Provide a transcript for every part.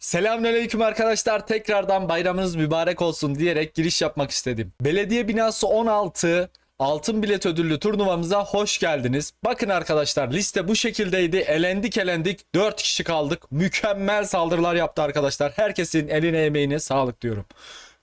Selamünaleyküm arkadaşlar. Tekrardan bayramınız mübarek olsun diyerek giriş yapmak istedim. Belediye binası 16 altın bilet ödüllü turnuvamıza hoş geldiniz. Bakın arkadaşlar liste bu şekildeydi. Elendik elendik 4 kişi kaldık. Mükemmel saldırılar yaptı arkadaşlar. Herkesin eline emeğine sağlık diyorum.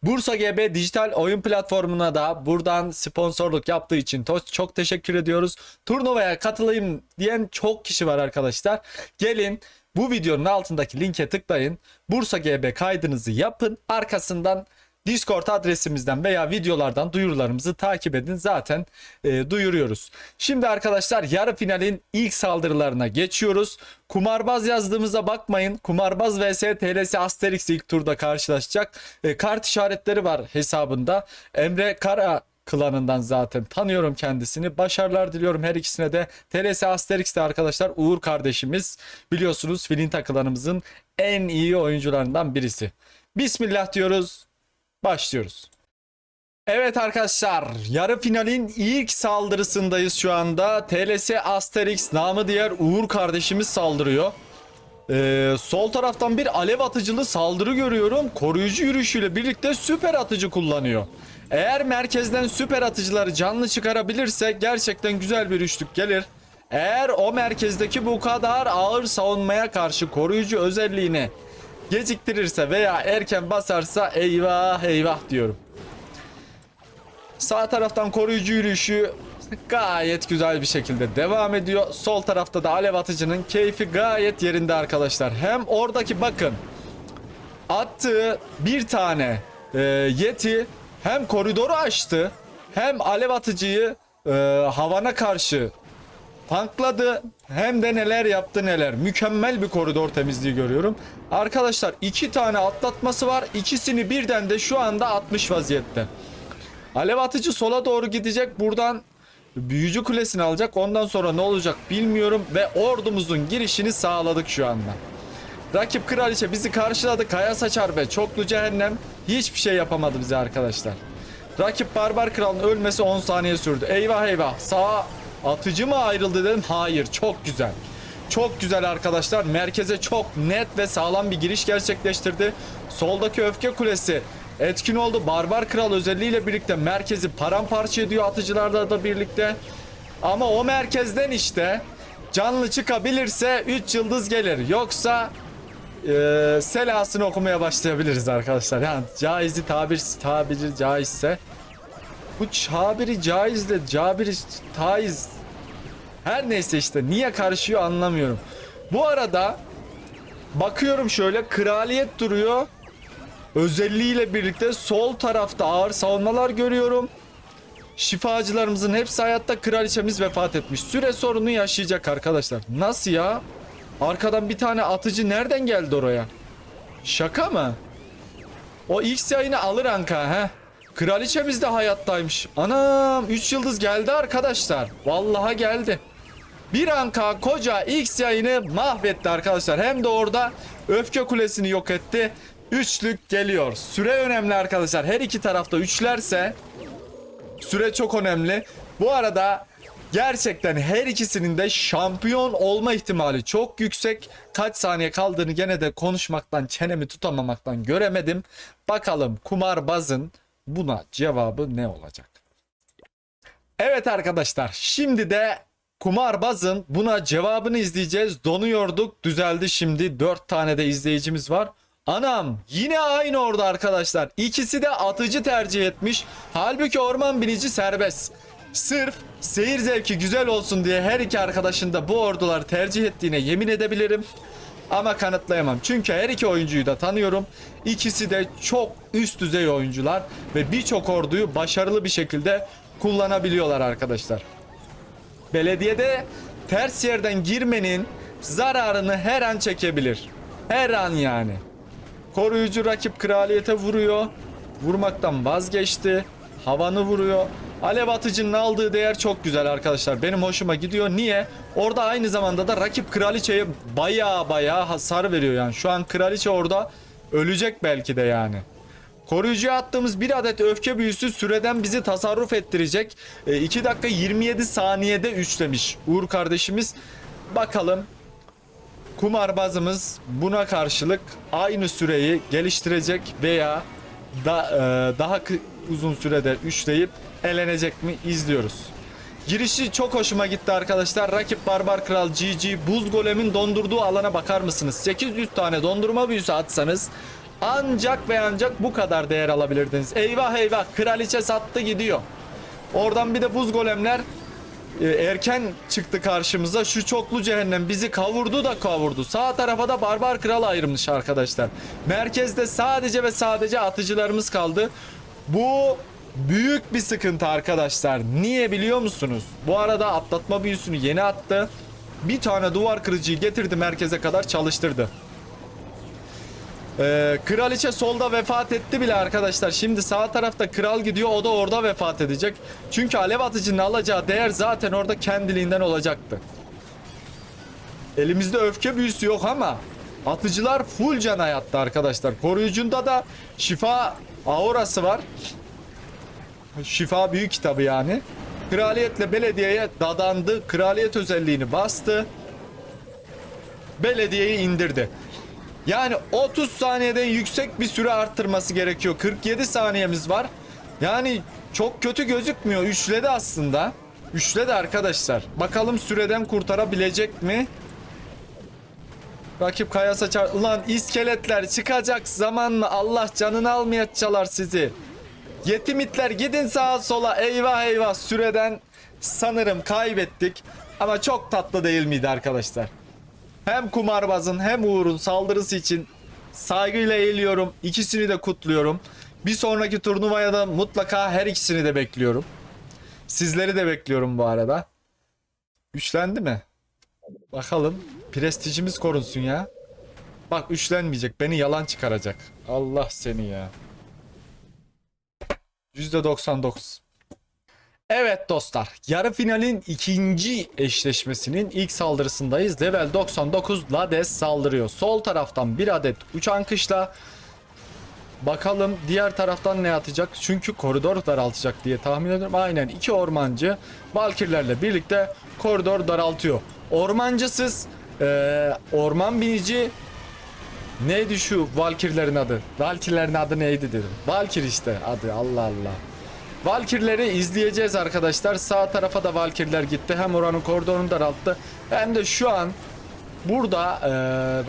Bursa GB dijital oyun platformuna da buradan sponsorluk yaptığı için çok teşekkür ediyoruz. Turnuvaya katılayım diyen çok kişi var arkadaşlar. Gelin bu videonun altındaki linke tıklayın. Bursa GB kaydınızı yapın. Arkasından Discord adresimizden veya videolardan duyurularımızı takip edin. Zaten e, duyuruyoruz. Şimdi arkadaşlar yarı finalin ilk saldırılarına geçiyoruz. Kumarbaz yazdığımıza bakmayın. Kumarbaz vs TLS Asterix ilk turda karşılaşacak. E, kart işaretleri var hesabında. Emre Kara klanından zaten tanıyorum kendisini. Başarılar diliyorum her ikisine de. TLS Asterix de arkadaşlar Uğur kardeşimiz. Biliyorsunuz Filinta klanımızın en iyi oyuncularından birisi. Bismillah diyoruz. Başlıyoruz. Evet arkadaşlar yarı finalin ilk saldırısındayız şu anda. TLS Asterix namı diğer Uğur kardeşimiz saldırıyor. Ee, sol taraftan bir alev atıcılı saldırı görüyorum. Koruyucu yürüyüşüyle birlikte süper atıcı kullanıyor. Eğer merkezden süper atıcıları canlı çıkarabilirse gerçekten güzel bir üçlük gelir. Eğer o merkezdeki bu kadar ağır savunmaya karşı koruyucu özelliğini geciktirirse veya erken basarsa eyvah eyvah diyorum. Sağ taraftan koruyucu yürüyüşü gayet güzel bir şekilde devam ediyor. Sol tarafta da alev atıcının keyfi gayet yerinde arkadaşlar. Hem oradaki bakın attığı bir tane e, yeti hem koridoru açtı hem alev atıcıyı e, havana karşı tankladı hem de neler yaptı neler. Mükemmel bir koridor temizliği görüyorum. Arkadaşlar iki tane atlatması var. İkisini birden de şu anda atmış vaziyette. Alev atıcı sola doğru gidecek. Buradan büyücü kulesini alacak. Ondan sonra ne olacak bilmiyorum. Ve ordumuzun girişini sağladık şu anda. Rakip kraliçe bizi karşıladı. Kaya saçar ve çoklu cehennem. Hiçbir şey yapamadı bize arkadaşlar. Rakip barbar kralın ölmesi 10 saniye sürdü. Eyvah eyvah. Sağa atıcı mı ayrıldı dedim. Hayır çok güzel. Çok güzel arkadaşlar. Merkeze çok net ve sağlam bir giriş gerçekleştirdi. Soldaki öfke kulesi etkin oldu. Barbar kral özelliğiyle birlikte merkezi paramparça ediyor atıcılarla da birlikte. Ama o merkezden işte canlı çıkabilirse 3 yıldız gelir. Yoksa e, selasını okumaya başlayabiliriz arkadaşlar. Yani caizi tabir tabiri caizse bu çabiri caizle cabiri taiz her neyse işte niye karışıyor anlamıyorum. Bu arada bakıyorum şöyle kraliyet duruyor. Özelliğiyle birlikte sol tarafta ağır savunmalar görüyorum. Şifacılarımızın hepsi hayatta kraliçemiz vefat etmiş. Süre sorunu yaşayacak arkadaşlar. Nasıl ya? Arkadan bir tane atıcı nereden geldi oraya? Şaka mı? O X yayını alır Anka he. Kraliçemiz de hayattaymış. Anam 3 yıldız geldi arkadaşlar. Vallahi geldi. Bir anka koca X yayını mahvetti arkadaşlar. Hem de orada öfke kulesini yok etti. Üçlük geliyor. Süre önemli arkadaşlar. Her iki tarafta üçlerse süre çok önemli. Bu arada gerçekten her ikisinin de şampiyon olma ihtimali çok yüksek. Kaç saniye kaldığını gene de konuşmaktan çenemi tutamamaktan göremedim. Bakalım kumarbazın buna cevabı ne olacak? Evet arkadaşlar şimdi de kumarbazın buna cevabını izleyeceğiz. Donuyorduk düzeldi şimdi 4 tane de izleyicimiz var. Anam yine aynı orada arkadaşlar. İkisi de atıcı tercih etmiş. Halbuki orman binici serbest. Sırf seyir zevki güzel olsun diye her iki arkadaşın da bu orduları tercih ettiğine yemin edebilirim. Ama kanıtlayamam. Çünkü her iki oyuncuyu da tanıyorum. İkisi de çok üst düzey oyuncular ve birçok orduyu başarılı bir şekilde kullanabiliyorlar arkadaşlar. Belediyede ters yerden girmenin zararını her an çekebilir. Her an yani. Koruyucu rakip kraliyete vuruyor. Vurmaktan vazgeçti. Havanı vuruyor. Alev atıcının aldığı değer çok güzel arkadaşlar. Benim hoşuma gidiyor. Niye? Orada aynı zamanda da rakip kraliçeye baya baya hasar veriyor yani. Şu an kraliçe orada ölecek belki de yani. Koruyucuya attığımız bir adet öfke büyüsü süreden bizi tasarruf ettirecek. 2 dakika 27 saniyede 3 demiş Uğur kardeşimiz. Bakalım kumarbazımız buna karşılık aynı süreyi geliştirecek veya da, e, daha uzun sürede üçleyip elenecek mi izliyoruz. Girişi çok hoşuma gitti arkadaşlar. Rakip Barbar Kral GG Buz Golem'in dondurduğu alana bakar mısınız? 800 tane dondurma büyüsü atsanız ancak ve ancak bu kadar değer alabilirdiniz. Eyvah eyvah kraliçe sattı gidiyor. Oradan bir de buz golemler e, erken çıktı karşımıza. Şu çoklu cehennem bizi kavurdu da kavurdu. Sağ tarafa da barbar kral ayrılmış arkadaşlar. Merkezde sadece ve sadece atıcılarımız kaldı. Bu büyük bir sıkıntı arkadaşlar. Niye biliyor musunuz? Bu arada atlatma büyüsünü yeni attı. Bir tane duvar kırıcıyı getirdi merkeze kadar çalıştırdı. Ee, kraliçe solda vefat etti bile arkadaşlar. Şimdi sağ tarafta kral gidiyor. O da orada vefat edecek. Çünkü alev atıcının alacağı değer zaten orada kendiliğinden olacaktı. Elimizde öfke büyüsü yok ama atıcılar full can hayatta arkadaşlar. Koruyucunda da şifa aurası var. Şifa büyük kitabı yani. Kraliyetle belediyeye dadandı. Kraliyet özelliğini bastı. Belediyeyi indirdi. Yani 30 saniyeden yüksek bir süre arttırması gerekiyor. 47 saniyemiz var. Yani çok kötü gözükmüyor. Üçledi aslında. Üçledi arkadaşlar. Bakalım süreden kurtarabilecek mi? Rakip kaya saçar. Ulan iskeletler çıkacak zaman mı? Allah canını almayacaklar sizi. Yetimitler gidin sağa sola. Eyvah eyvah süreden sanırım kaybettik. Ama çok tatlı değil miydi arkadaşlar? Hem kumarbazın hem Uğur'un saldırısı için saygıyla eğiliyorum. İkisini de kutluyorum. Bir sonraki turnuvaya da mutlaka her ikisini de bekliyorum. Sizleri de bekliyorum bu arada. Üçlendi mi? Bakalım. Prestijimiz korunsun ya. Bak üçlenmeyecek. Beni yalan çıkaracak. Allah seni ya. %99. Evet dostlar, yarı finalin ikinci eşleşmesinin ilk saldırısındayız. Level 99 Lades saldırıyor. Sol taraftan bir adet uçan kışla. Bakalım diğer taraftan ne atacak? Çünkü koridor daraltacak diye tahmin ediyorum. Aynen iki ormancı Valkirlerle birlikte koridor daraltıyor. Ormancısız eee, orman binici Neydi şu Valkirlerin adı? Valkirlerin adı neydi dedim. Valkir işte adı Allah Allah. Valkirleri izleyeceğiz arkadaşlar. Sağ tarafa da Valkirler gitti. Hem oranın koridorunu daralttı. Hem de şu an burada e,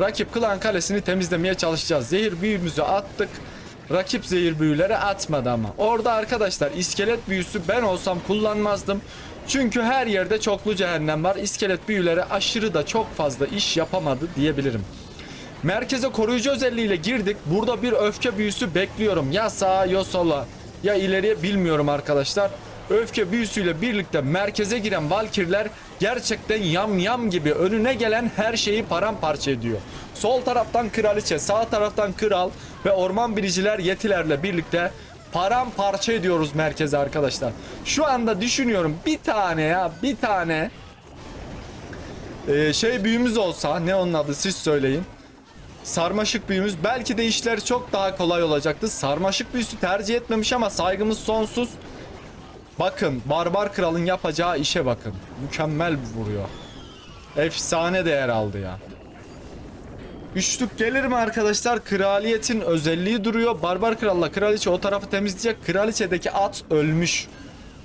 rakip Klan Kalesi'ni temizlemeye çalışacağız. Zehir büyümüzü attık. Rakip zehir büyüleri atmadı ama. Orada arkadaşlar iskelet büyüsü ben olsam kullanmazdım. Çünkü her yerde çoklu cehennem var. İskelet büyüleri aşırı da çok fazla iş yapamadı diyebilirim. Merkeze koruyucu özelliğiyle girdik. Burada bir öfke büyüsü bekliyorum. Ya sağa ya sola ya ileriye bilmiyorum arkadaşlar. Öfke büyüsüyle birlikte merkeze giren Valkirler gerçekten yam yam gibi önüne gelen her şeyi paramparça ediyor. Sol taraftan kraliçe, sağ taraftan kral ve orman biriciler yetilerle birlikte paramparça ediyoruz merkeze arkadaşlar. Şu anda düşünüyorum bir tane ya bir tane ee, şey büyümüz olsa ne onun adı siz söyleyin. Sarmaşık büyümüz belki de işler çok daha kolay olacaktı. Sarmaşık büyüsü tercih etmemiş ama saygımız sonsuz. Bakın Barbar Kral'ın yapacağı işe bakın. Mükemmel vuruyor. Efsane değer aldı ya. Üçlük gelir mi arkadaşlar? Kraliyetin özelliği duruyor. Barbar Kral'la Kraliçe o tarafı temizleyecek. Kraliçedeki at ölmüş.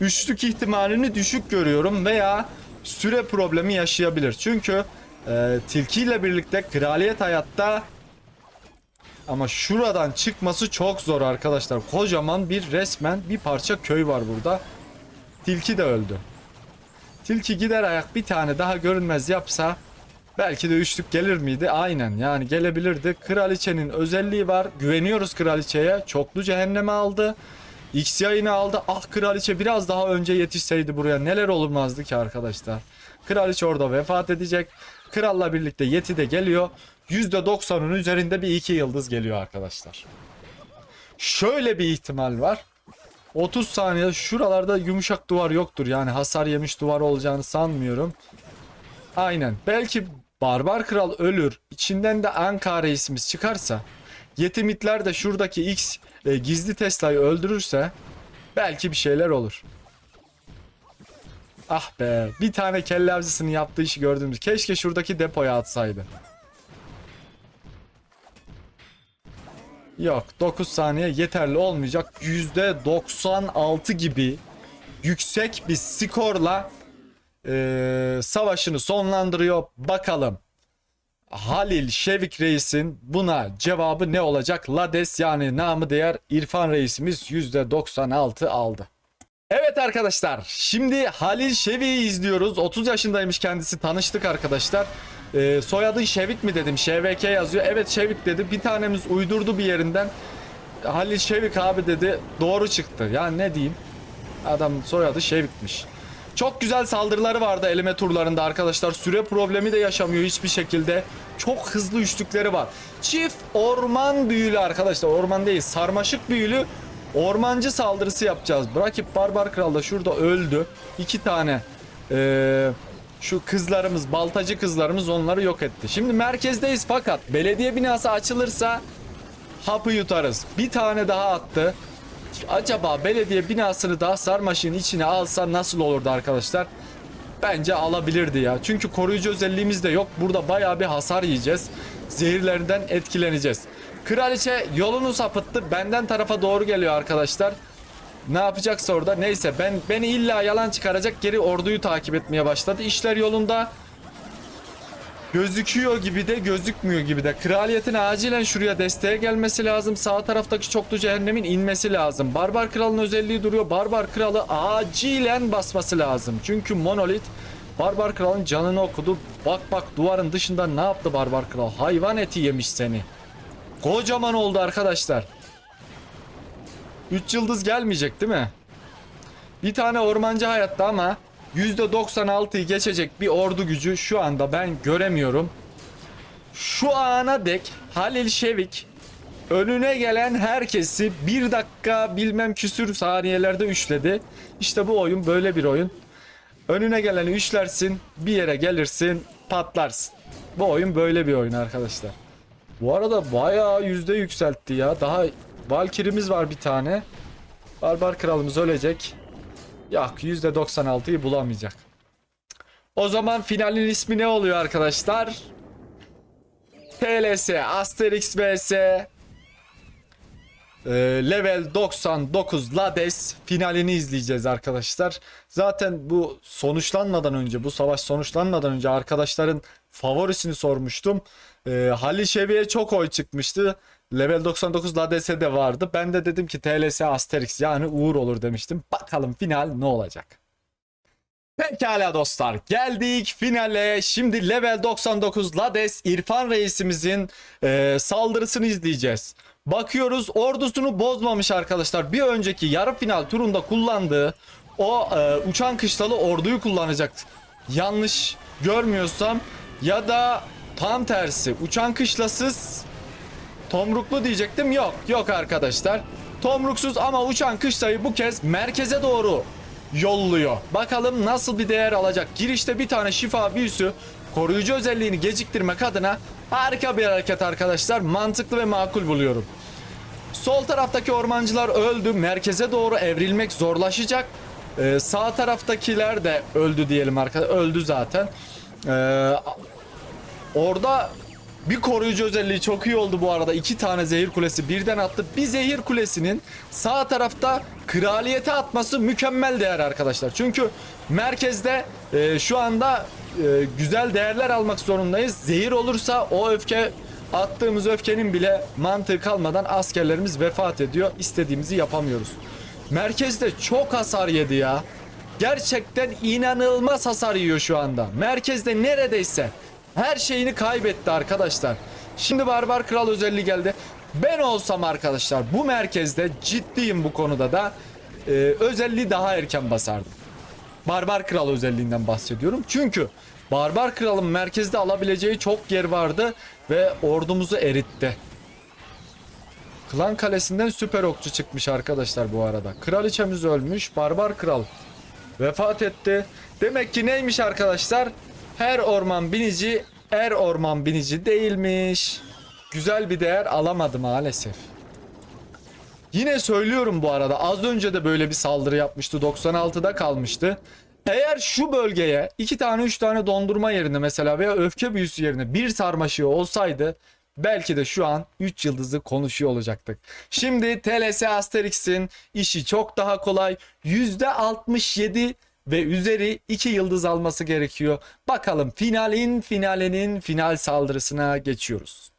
Üçlük ihtimalini düşük görüyorum veya süre problemi yaşayabilir. Çünkü e, tilkiyle birlikte kraliyet hayatta ama şuradan çıkması çok zor arkadaşlar. Kocaman bir resmen bir parça köy var burada. Tilki de öldü. Tilki gider ayak bir tane daha görünmez yapsa belki de üçlük gelir miydi? Aynen yani gelebilirdi. Kraliçenin özelliği var. Güveniyoruz kraliçeye. Çoklu cehenneme aldı. X yayını aldı. Ah kraliçe biraz daha önce yetişseydi buraya neler olmazdı ki arkadaşlar. Kraliçe orada vefat edecek. Kralla birlikte Yeti de geliyor. %90'ın üzerinde bir iki yıldız geliyor arkadaşlar. Şöyle bir ihtimal var. 30 saniye şuralarda yumuşak duvar yoktur. Yani hasar yemiş duvar olacağını sanmıyorum. Aynen. Belki Barbar Kral ölür. İçinden de Ankara isimiz çıkarsa. Yetimitler de şuradaki X e, gizli Tesla'yı öldürürse belki bir şeyler olur. Ah be. Bir tane kelle yaptığı işi gördüğümüz. Keşke şuradaki depoya atsaydı. Yok 9 saniye yeterli olmayacak. %96 gibi yüksek bir skorla eee, savaşını sonlandırıyor. Bakalım Halil Şevik Reis'in buna cevabı ne olacak? Lades yani namı değer İrfan Reisimiz %96 aldı. Evet arkadaşlar şimdi Halil Şevik'i izliyoruz. 30 yaşındaymış kendisi tanıştık arkadaşlar. Ee, soyadın Şevik mi dedim. ŞVK yazıyor. Evet Şevik dedi. Bir tanemiz uydurdu bir yerinden. Halil Şevik abi dedi. Doğru çıktı. Yani ne diyeyim. Adam soyadı Şevik'miş. Çok güzel saldırıları vardı eleme turlarında arkadaşlar. Süre problemi de yaşamıyor hiçbir şekilde. Çok hızlı üçlükleri var. Çift orman büyülü arkadaşlar. Orman değil sarmaşık büyülü ormancı saldırısı yapacağız. Rakip Barbar Kral da şurada öldü. İki tane eee, şu kızlarımız, baltacı kızlarımız onları yok etti. Şimdi merkezdeyiz fakat belediye binası açılırsa hapı yutarız. Bir tane daha attı. Acaba belediye binasını da sarmaşığın içine alsa nasıl olurdu arkadaşlar? Bence alabilirdi ya. Çünkü koruyucu özelliğimiz de yok. Burada bayağı bir hasar yiyeceğiz. Zehirlerinden etkileneceğiz. Kraliçe yolunu sapıttı. Benden tarafa doğru geliyor arkadaşlar. Ne yapacaksa orada. Neyse ben beni illa yalan çıkaracak geri orduyu takip etmeye başladı. İşler yolunda. Gözüküyor gibi de gözükmüyor gibi de. Kraliyetin acilen şuraya desteğe gelmesi lazım. Sağ taraftaki çoklu cehennemin inmesi lazım. Barbar kralın özelliği duruyor. Barbar kralı acilen basması lazım. Çünkü monolit Barbar kralın canını okudu. Bak bak duvarın dışında ne yaptı Barbar kral? Hayvan eti yemiş seni. Kocaman oldu arkadaşlar. 3 yıldız gelmeyecek değil mi? Bir tane ormancı hayatta ama %96'yı geçecek bir ordu gücü şu anda ben göremiyorum. Şu ana dek Halil Şevik önüne gelen herkesi bir dakika bilmem küsür saniyelerde üçledi. İşte bu oyun böyle bir oyun. Önüne geleni üçlersin, bir yere gelirsin, patlarsın. Bu oyun böyle bir oyun arkadaşlar. Bu arada bayağı yüzde yükseltti ya. Daha Valkyrie'miz var bir tane. Barbar kralımız ölecek. Yok %96'yı bulamayacak. O zaman finalin ismi ne oluyor arkadaşlar? TLS Asterix vs e, Level 99 Lades finalini izleyeceğiz arkadaşlar. Zaten bu sonuçlanmadan önce, bu savaş sonuçlanmadan önce arkadaşların favorisini sormuştum. E, Halil Şevi'ye çok oy çıkmıştı. Level 99 Lades'e de vardı. Ben de dedim ki TLS Asterix yani Uğur olur demiştim. Bakalım final ne olacak? Pekala dostlar geldik finale. Şimdi level 99 Lades İrfan reisimizin e, saldırısını izleyeceğiz. Bakıyoruz ordusunu bozmamış arkadaşlar. Bir önceki yarı final turunda kullandığı o e, uçan kışlalı orduyu kullanacak. Yanlış görmüyorsam ya da tam tersi uçan kışlasız Tomruklu diyecektim yok yok arkadaşlar. Tomruksuz ama uçan kışlayı bu kez merkeze doğru yolluyor. Bakalım nasıl bir değer alacak. Girişte bir tane şifa büyüsü koruyucu özelliğini geciktirmek adına harika bir hareket arkadaşlar. Mantıklı ve makul buluyorum. Sol taraftaki ormancılar öldü. Merkeze doğru evrilmek zorlaşacak. Ee, sağ taraftakiler de öldü diyelim arkadaşlar. Öldü zaten. Ee, Orada bir koruyucu özelliği çok iyi oldu bu arada. İki tane zehir kulesi birden attı. Bir zehir kulesinin sağ tarafta kraliyete atması mükemmel değer arkadaşlar. Çünkü merkezde e, şu anda e, güzel değerler almak zorundayız. Zehir olursa o öfke attığımız öfkenin bile mantığı kalmadan askerlerimiz vefat ediyor. İstediğimizi yapamıyoruz. Merkezde çok hasar yedi ya. Gerçekten inanılmaz hasar yiyor şu anda. Merkezde neredeyse her şeyini kaybetti arkadaşlar. Şimdi Barbar Kral özelliği geldi. Ben olsam arkadaşlar bu merkezde ciddiyim bu konuda da e, özelliği daha erken basardım. Barbar Kral özelliğinden bahsediyorum. Çünkü Barbar Kral'ın merkezde alabileceği çok yer vardı ve ordumuzu eritti. Klan Kalesi'nden süper okçu çıkmış arkadaşlar bu arada. Kraliçemiz ölmüş. Barbar Kral vefat etti. Demek ki neymiş arkadaşlar? Her orman binici er orman binici değilmiş. Güzel bir değer alamadı maalesef. Yine söylüyorum bu arada az önce de böyle bir saldırı yapmıştı 96'da kalmıştı. Eğer şu bölgeye iki tane üç tane dondurma yerine mesela veya öfke büyüsü yerine bir sarmaşığı olsaydı belki de şu an 3 yıldızı konuşuyor olacaktık. Şimdi TLS Asterix'in işi çok daha kolay. %67 ve üzeri 2 yıldız alması gerekiyor. Bakalım finalin finalinin final saldırısına geçiyoruz.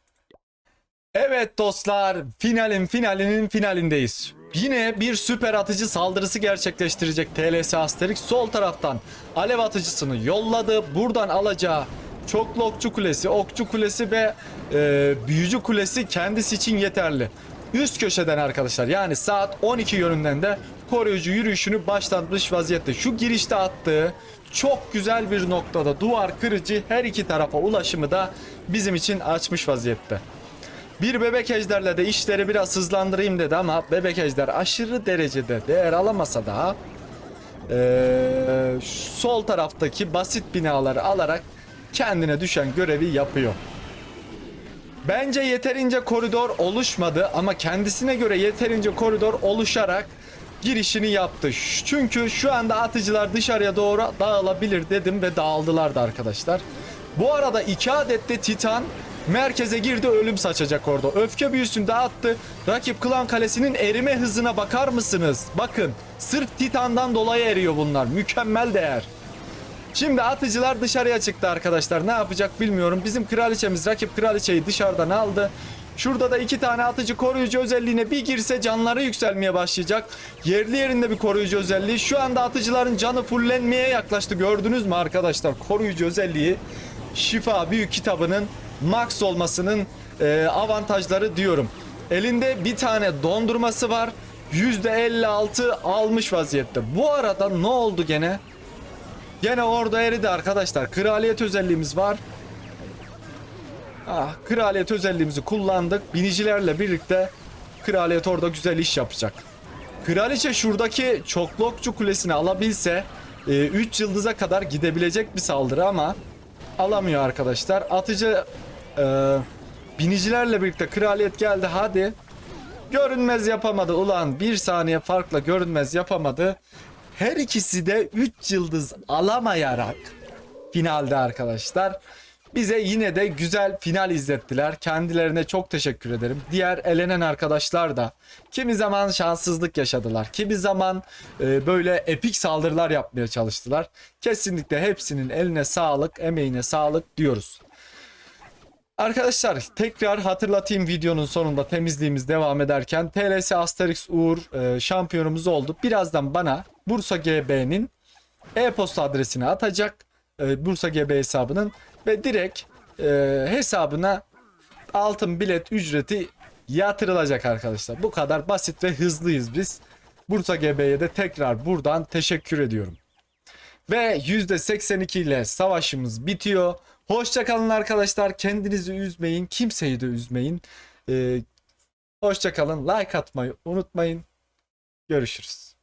Evet dostlar finalin finalinin finalindeyiz. Yine bir süper atıcı saldırısı gerçekleştirecek TLS Asterix sol taraftan alev atıcısını yolladı. Buradan alacağı çoklu okçu kulesi, okçu kulesi ve e, büyücü kulesi kendisi için yeterli. Üst köşeden arkadaşlar yani saat 12 yönünden de koruyucu yürüyüşünü başlatmış vaziyette. Şu girişte attığı çok güzel bir noktada duvar kırıcı her iki tarafa ulaşımı da bizim için açmış vaziyette. Bir bebek ejderle de işleri biraz hızlandırayım dedi ama bebek ejder aşırı derecede değer alamasa da eee, sol taraftaki basit binaları alarak kendine düşen görevi yapıyor. Bence yeterince koridor oluşmadı ama kendisine göre yeterince koridor oluşarak girişini yaptı. Çünkü şu anda atıcılar dışarıya doğru dağılabilir dedim ve dağıldılar da arkadaşlar. Bu arada iki adet de Titan merkeze girdi ölüm saçacak orada. Öfke büyüsünü de attı. Rakip klan kalesinin erime hızına bakar mısınız? Bakın sırf Titan'dan dolayı eriyor bunlar. Mükemmel değer. Şimdi atıcılar dışarıya çıktı arkadaşlar. Ne yapacak bilmiyorum. Bizim kraliçemiz rakip kraliçeyi dışarıdan aldı. Şurada da iki tane atıcı koruyucu özelliğine bir girse canları yükselmeye başlayacak. Yerli yerinde bir koruyucu özelliği. Şu anda atıcıların canı fullenmeye yaklaştı. Gördünüz mü arkadaşlar? Koruyucu özelliği şifa büyük kitabının max olmasının e, avantajları diyorum. Elinde bir tane dondurması var. %56 almış vaziyette. Bu arada ne oldu gene? Gene orada eridi arkadaşlar. Kraliyet özelliğimiz var. Ah, kraliyet özelliğimizi kullandık. Binicilerle birlikte kraliyet orada güzel iş yapacak. Kraliçe şuradaki çoklokçu kulesini alabilse 3 yıldıza kadar gidebilecek bir saldırı ama alamıyor arkadaşlar. Atıcı e, binicilerle birlikte kraliyet geldi hadi. Görünmez yapamadı ulan bir saniye farkla görünmez yapamadı. Her ikisi de 3 yıldız alamayarak finalde arkadaşlar. Bize yine de güzel final izlettiler. Kendilerine çok teşekkür ederim. Diğer elenen arkadaşlar da kimi zaman şanssızlık yaşadılar. Kimi zaman e, böyle epik saldırılar yapmaya çalıştılar. Kesinlikle hepsinin eline sağlık, emeğine sağlık diyoruz. Arkadaşlar tekrar hatırlatayım videonun sonunda temizliğimiz devam ederken TLS Asterix Uğur e, şampiyonumuz oldu. Birazdan bana Bursa GB'nin e-posta adresini atacak. E, Bursa GB hesabının ve direkt e, hesabına altın bilet ücreti yatırılacak arkadaşlar. Bu kadar basit ve hızlıyız biz. Bursa GB'ye de tekrar buradan teşekkür ediyorum. Ve %82 ile savaşımız bitiyor. Hoşçakalın arkadaşlar. Kendinizi üzmeyin. Kimseyi de üzmeyin. Ee, hoşçakalın. Like atmayı unutmayın. Görüşürüz.